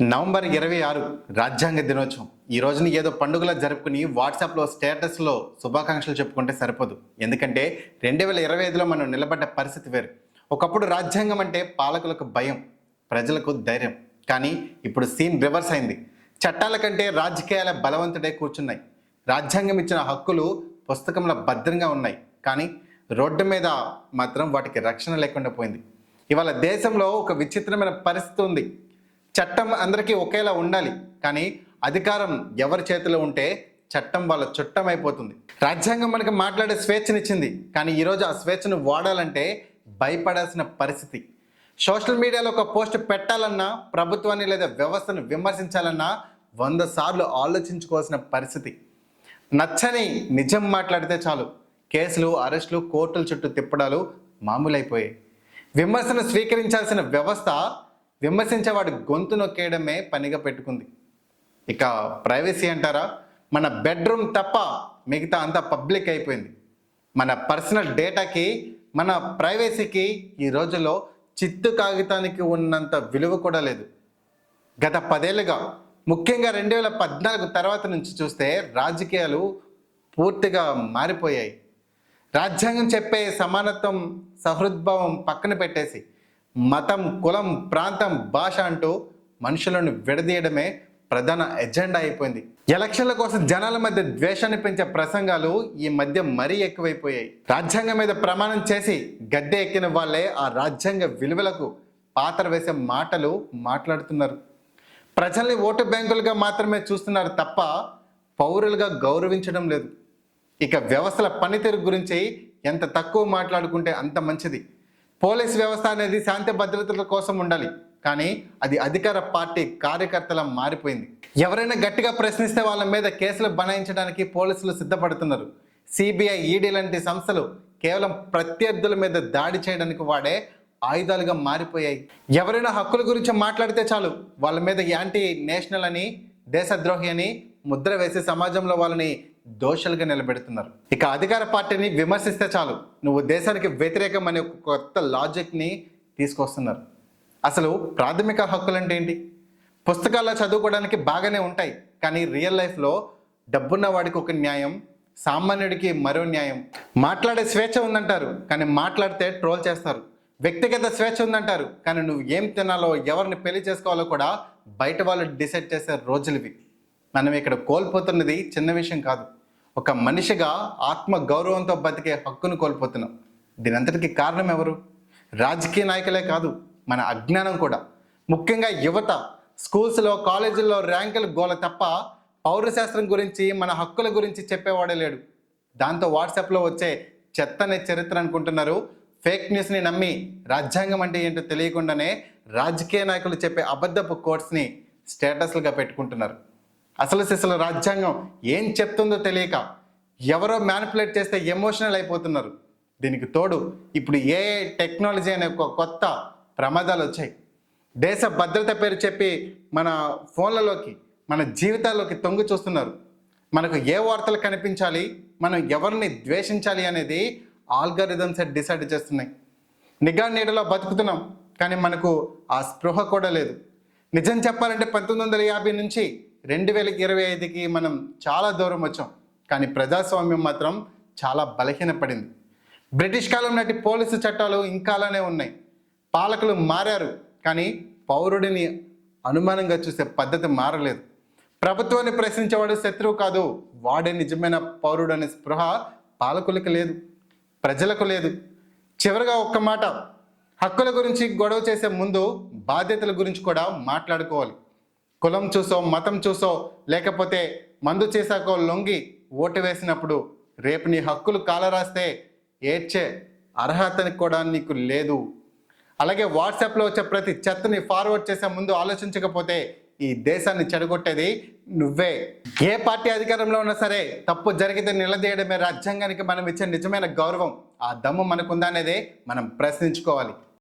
November ఇరవై ఆరు రాజ్యాంగ దినోత్సవం. ఈ రోజుని ఏదో పండుగలా జరుపుకుని వాట్సాప్లో స్టేటస్లో శుభాకాంక్షలు చెప్పుకుంటే సరిపోదు. ఎందుకంటే రెండు వేల ఇరవై ఐదులో మనం నిలబడ్డ పరిస్థితి వేరు. ఒకప్పుడు రాజ్యాంగం అంటే పాలకులకు భయం ప్రజలకు ధైర్యం. కానీ ఇప్పుడు సీన్ రివర్స్ అయింది. చట్టాల కంటే రాజకీయాల బలవంతుడే కూర్చున్నాయి. రాజ్యాంగం ఇచ్చిన హక్కులు పుస్తకంలో భద్రంగా ఉన్నాయి. కానీ రోడ్డు మీద మాత్రం వాటికి రక్షణ లేకుండా పోయింది. ఇవాళ దేశంలో ఒక విచిత్రమైన పరిస్థితి ఉంది. చట్టం అందరికీ ఒకేలా ఉండాలి కానీ అధికారం ఎవరి చేతిలో ఉంటే చట్టం వాళ్ళ చుట్టం అయిపోతుంది. రాజ్యాంగం మనకి మాట్లాడే స్వేచ్ఛనిచ్చింది కానీ ఈరోజు ఆ స్వేచ్ఛను వాడాలంటే భయపడాల్సిన పరిస్థితి. సోషల్ మీడియాలో ఒక పోస్ట్ పెట్టాలన్నా ప్రభుత్వాన్ని లేదా వ్యవస్థను విమర్శించాలన్నా వంద సార్లు ఆలోచించుకోవాల్సిన పరిస్థితి. నచ్చని నిజం మాట్లాడితే చాలు కేసులు అరెస్టులు కోర్టుల చుట్టూ తిప్పడాలు మామూలైపోయాయి. విమర్శను స్వీకరించాల్సిన వ్యవస్థ విమర్శించేవాడి గొంతు నొక్కేయడమే పనిగా పెట్టుకుంది. ఇక ప్రైవసీ అంటారా? మన బెడ్రూమ్ తప్ప మిగతా అంతా పబ్లిక్ అయిపోయింది. మన పర్సనల్ డేటాకి మన ప్రైవసీకి ఈ రోజుల్లో చిత్తు కాగితానికి ఉన్నంత విలువ కూడా లేదు. గత పదేళ్ళుగా ముఖ్యంగా రెండు వేల పద్నాలుగు తర్వాత నుంచి చూస్తే రాజకీయాలు పూర్తిగా మారిపోయాయి. రాజ్యాంగం చెప్పే సమానత్వం సహృద్భావం పక్కన పెట్టేసి మతం కులం ప్రాంతం భాష అంటూ మనుషులను విడదీయడమే ప్రధాన ఎజెండా అయిపోయింది. ఎలక్షన్ల కోసం జనాల మధ్య ద్వేషాన్ని పెంచే ప్రసంగాలు ఈ మధ్య మరీ ఎక్కువైపోయాయి. రాజ్యాంగం మీద ప్రమాణం చేసి గద్దె ఎక్కిన వాళ్ళే ఆ రాజ్యాంగ విలువలకు పాత్ర వేసే మాటలు మాట్లాడుతున్నారు. ప్రజల్ని ఓటు బ్యాంకులుగా మాత్రమే చూస్తున్నారు తప్ప పౌరులుగా గౌరవించడం లేదు. ఇక వ్యవస్థల పనితీరు గురించి ఎంత తక్కువ మాట్లాడుకుంటే అంత మంచిది. పోలీస్ వ్యవస్థ అనేది శాంతి భద్రతల కోసం ఉండాలి. కానీ అది అధికార పార్టీ కార్యకర్తల మారిపోయింది. ఎవరైనా గట్టిగా ప్రశ్నిస్తే వాళ్ళ మీద కేసులు బనాయించడానికి పోలీసులు సిద్ధపడుతున్నారు. సిబిఐ ఈడీ లాంటి సంస్థలు కేవలం ప్రత్యర్థుల మీద దాడి చేయడానికి వాడే ఆయుధాలుగా మారిపోయాయి. ఎవరైనా హక్కుల గురించి మాట్లాడితే చాలు. వాళ్ళ మీద యాంటీ నేషనల్ అని దేశద్రోహి అని ముద్ర వేసి సమాజంలో వాళ్ళని దోషులుగా నిలబెడుతున్నారు. ఇక అధికార పార్టీని విమర్శిస్తే చాలు. నువ్వు దేశానికి వ్యతిరేకం అనే కొత్త లాజిక్ని తీసుకొస్తున్నారు. అసలు ప్రాథమిక హక్కులు అంటే ఏంటి? పుస్తకాల్లో చదువుకోవడానికి బాగానే ఉంటాయి కానీ రియల్ లైఫ్లో డబ్బున్న వాడికి ఒక న్యాయం సామాన్యుడికి మరో న్యాయం. మాట్లాడే స్వేచ్ఛ ఉందంటారు కానీ మాట్లాడితే ట్రోల్ చేస్తారు. వ్యక్తిగత స్వేచ్ఛ ఉందంటారు కానీ నువ్వు ఏం తినాలో ఎవరిని పెళ్ళి చేసుకోవాలో కూడా బయట వాళ్ళు డిసైడ్ చేసే రోజులు ఇవి మనం ఇక్కడ కోల్పోతున్నది చిన్న విషయం కాదు. ఒక మనిషిగా ఆత్మ గౌరవంతో బతికే హక్కును కోల్పోతున్నాం. దీని అంతటికి కారణం ఎవరు? రాజకీయ నాయకులే కాదు మన అజ్ఞానం కూడా. ముఖ్యంగా యువత స్కూల్స్లో కాలేజీల్లో ర్యాంకులు గోల తప్ప పౌరశాస్త్రం గురించి మన హక్కుల గురించి చెప్పేవాడే లేడు. దాంతో వాట్సాప్లో వచ్చే చెత్తనే చరిత్ర అనుకుంటున్నారు. ఫేక్ న్యూస్ని నమ్మి రాజ్యాంగం అంటే ఏంటో తెలియకుండానే రాజకీయ నాయకులు చెప్పే అబద్ధపు కోట్స్ని స్టేటస్లుగా పెట్టుకుంటున్నారు. అసలు సిసలు రాజ్యాంగం ఏం చెప్తుందో తెలియక ఎవరో మ్యానిపులేట్ చేస్తే ఎమోషనల్ అయిపోతున్నారు. దీనికి తోడు ఇప్పుడు ఏ టెక్నాలజీ అనే ఒక కొత్త ప్రమాదాలు వచ్చాయి. దేశ భద్రత పేరు చెప్పి మన ఫోన్లలోకి మన జీవితాల్లోకి తొంగి చూస్తున్నారు. మనకు ఏ వార్తలు కనిపించాలి మనం ఎవరిని ద్వేషించాలి అనేది ఆల్గారిథమ్స్ డిసైడ్ చేస్తున్నాయి. నిఘా నీడలో బతుకుతున్నాం కానీ మనకు ఆ స్పృహ కూడా లేదు. నిజం చెప్పాలంటే పంతొమ్మిది వందల యాభై నుంచి రెండు వేల ఇరవై ఐదుకి మనం చాలా దూరం వచ్చాం కానీ ప్రజాస్వామ్యం మాత్రం చాలా బలహీనపడింది. బ్రిటిష్ కాలం నాటి పోలీసు చట్టాలు ఇంకా అలానే ఉన్నాయి. పాలకులు మారారు కానీ పౌరుడిని అనుమానంగా చూసే పద్ధతి మారలేదు. ప్రభుత్వాన్ని ప్రశ్నించేవాడు శత్రువు కాదు వాడే నిజమైన పౌరుడు అనే స్పృహ పాలకులకు లేదు ప్రజలకు లేదు. చివరిగా ఒక్క మాట హక్కుల గురించి గొడవ చేసే ముందు బాధ్యతల గురించి కూడా మాట్లాడుకోవాలి. కులం చూసో మతం చూసో లేకపోతే మందు చేశాకో లొంగి ఓటు వేసినప్పుడు రేపు నీ హక్కులు కాలరాస్తే ఏడ్చే అర్హతని కూడా నీకు లేదు. అలాగే వాట్సాప్లో వచ్చే ప్రతి చెత్తని ఫార్వర్డ్ చేసే ముందు ఆలోచించకపోతే ఈ దేశాన్ని చెడగొట్టేది నువ్వే. ఏ పార్టీ అధికారంలో ఉన్నా సరే తప్పు జరిగితే నిలదీయడమే రాజ్యాంగానికి మనం ఇచ్చే నిజమైన గౌరవం. ఆ దమ్ము మనకుందా అనేదే మనం ప్రశ్నించుకోవాలి.